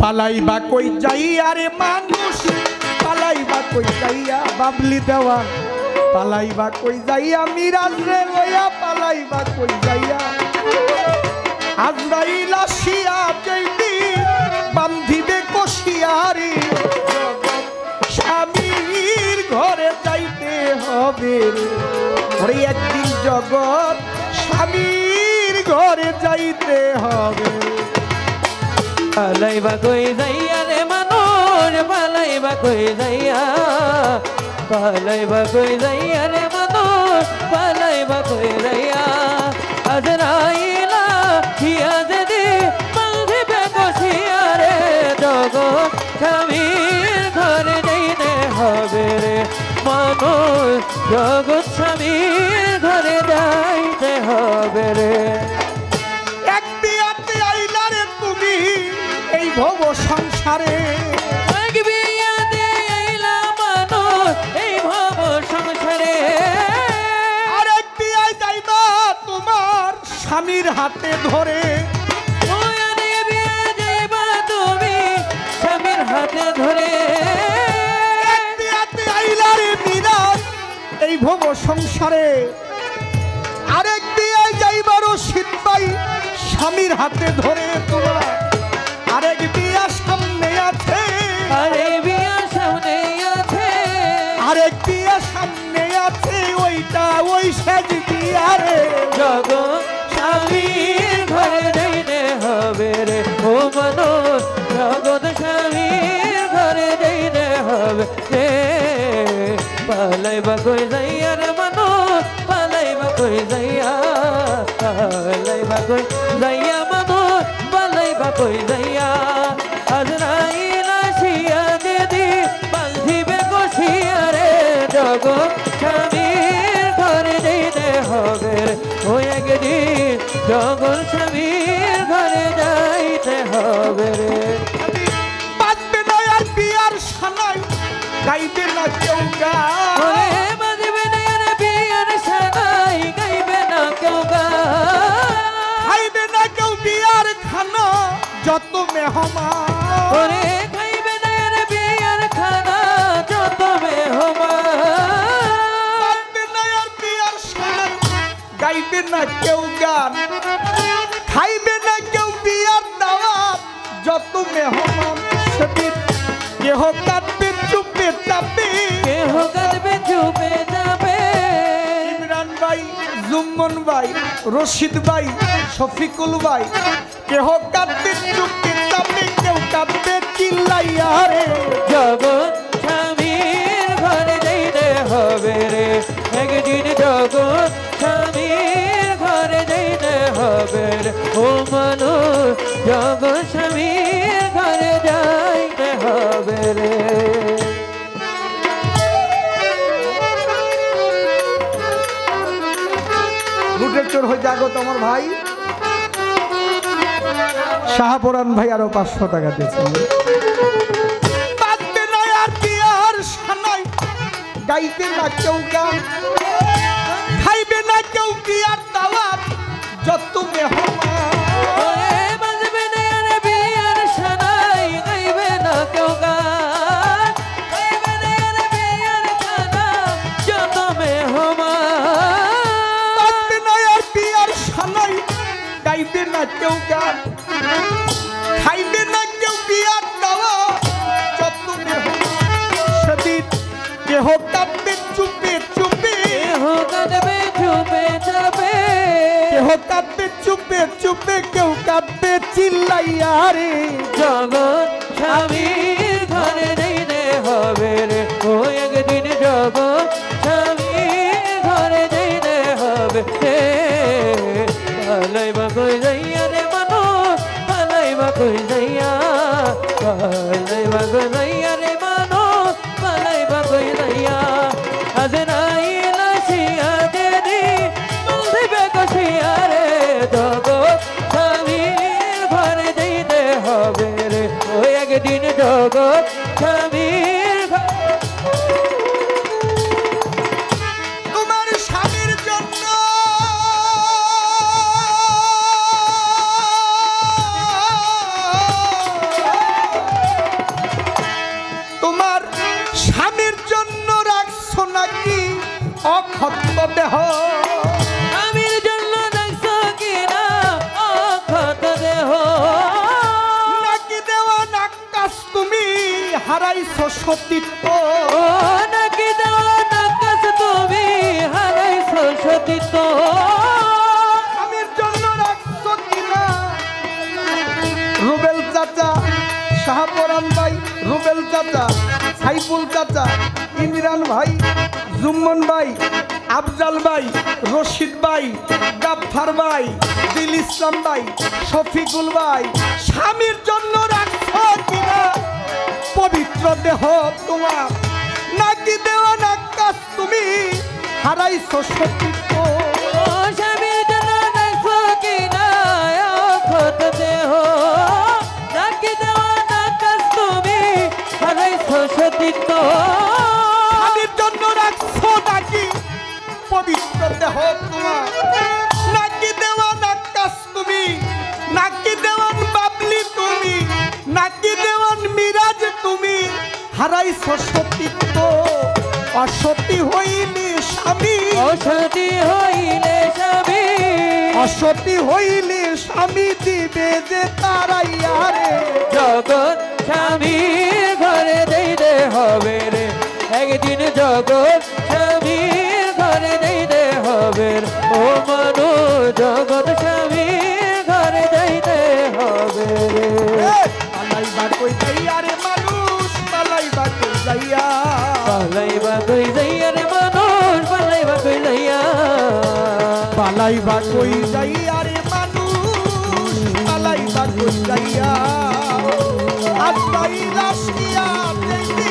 পালাইবা কই যাইয়া রে মানুষ? পালাইবা কই যাইয়া বাবলি দেওয়া পালাইবা কই যাইয়া মিরাজ রে লইয়া? পালাইবা কই যাইয়া? আজরাইল আসিয়া যেইটি বান্ধিবে কষিয়ারি স্বামীর ঘরে যাইতে হবে রে। ওরে একদিন জগৎ স্বামীর ঘরে যাইতে হবে। পালাইবা কই যাইয়া রে মানুষ, পালাইবা কই যাইয়া। পালাইবা কই যাইয়া রে মানুষ, পালাইবা কই যাইয়া। আজরাইলা হিয়া সংসারে। এই ভব সংসারে। আর এক বিয়ায় যাইবা তোমার স্বামীর হাতে ধরে। হাতে ধরে। এই ভব সংসারে। আরেক বিয়ায় যাইবারও শীত পাই স্বামীর হাতে ধরে তোমার। আরেক বিয়া সামনে আছে। আরে বিয়া সামনে আছে। আরেক বিয়া সামনে আছে ওইটা ওই সেজ বিয়া রে। জগৎ স্বামীর ঘরে যাইতে হবে রে। ও মানুষ জগৎ স্বামীর ঘরে যাইতে হবে রে। পালাইবা কই যাইয়া রে মানুষ পালাইবা কই যাইয়া পালাইবা কই যাইয়া জগৎ স্বামীর ঘরে যাইতে হবে রে। বাজবে না আর বিয়ার সানাই গাইবে না কেউ গান। বাজবে না রে বিয়ার সানাই গাইবে না কেউ গান। খাইবে না কেউ বিয়ার খানা যত মেহমান। না কেউ গান খাইবে না কেউ বিয়ার দাওয়াত। যত মেহমান সেদিন কেহ কাঁদবে চুপে চাপে কেহ কাঁদবে চুপে যাবে। ইমরান ভাই জুম্মন ভাই রশিদ ভাই শফিকুল ভাই কেহ কাঁদবে চুপে চাপে কেউ কাঁদবে চিল্লাইয়া রে। জগৎ যাইতে হবে রে ও মানুষ জগৎ স্বামীর ঘরে যাইতে হবে রে। লুটের চোর হয়ে জাগো তোমার ভাই। শাহপুরান ভাই আরও পাঁচশো টাকা দিয়েছেন গাইতে না আর গাইবে না কেউ গান খাইবে না কেউ বিয়ার দাওয়াত যত মেহমান সেদিন কেহ কাঁদবে চুপে চুপে। কেহ কাঁদবে চুপে যাবে কেহ কাঁদবে চুপে চুপে কেউ কাঁদবে চিল্লাইয়া রে। জগৎ স্বামীর ঘরে যাইতে হবে রে। ও একদিন জগৎ স্বামীর ঘরে যাইতে হবে রে। পালাইবা কই যাইয়া রে মানুষ পালাইবা কই যাইয়া পালাইবা কই যাইয়া রে মানুষ পালাইবা কই যাইয়া। আজ নাই অক্ষত দেহ। জন্য দেখছ কিনা? অক্ষত দেহ। নাকি দেওয়া নাকাশ তুমি হারাইছো সতীত্ব? নাকি দেওয়া নাকাশ তুমি হারাইছো সতীত্ব? স্বামীর জন্য রাখছো কিনা? রুবেল চাচা শাহপরান ভাই রুবেল চাচা সাইফুল চাচা ইমরান ভাই, জুম্মন ভাই, আফজাল ভাই, রশিদ ভাই, গাফফার ভাই, দিল ইসলাম ভাই, শফিকুল ভাই, স্বামীর জন্য পবিত্র দেহ তোমার, নাকি দেওয়া নাকাশ তুমি? হারাইছো সতীত্ব অক্ষত দেহ দেওয়া তুমি? পবিত্র দেহ তোমার। নাকি দেওয়া নাকাশ তুমি নাকি দেওয়ান বাবলি তুমি নাকি দেওয়ান মিরাজ তুমি। হারাইছো সতীত্ব অসতী হইলি স্বামী। অসতী হইলে স্বামী। অসতী হইলি স্বামী দিবে যে তারাইয়া রে জগৎ স্বামীর ঘরে দিতে হবে রে। একদিন জগৎ পালাইবা কই যাইয়া রে মানুষ পালাইবা কই যাইয়া? আত্মাই রাশিয়া দেখি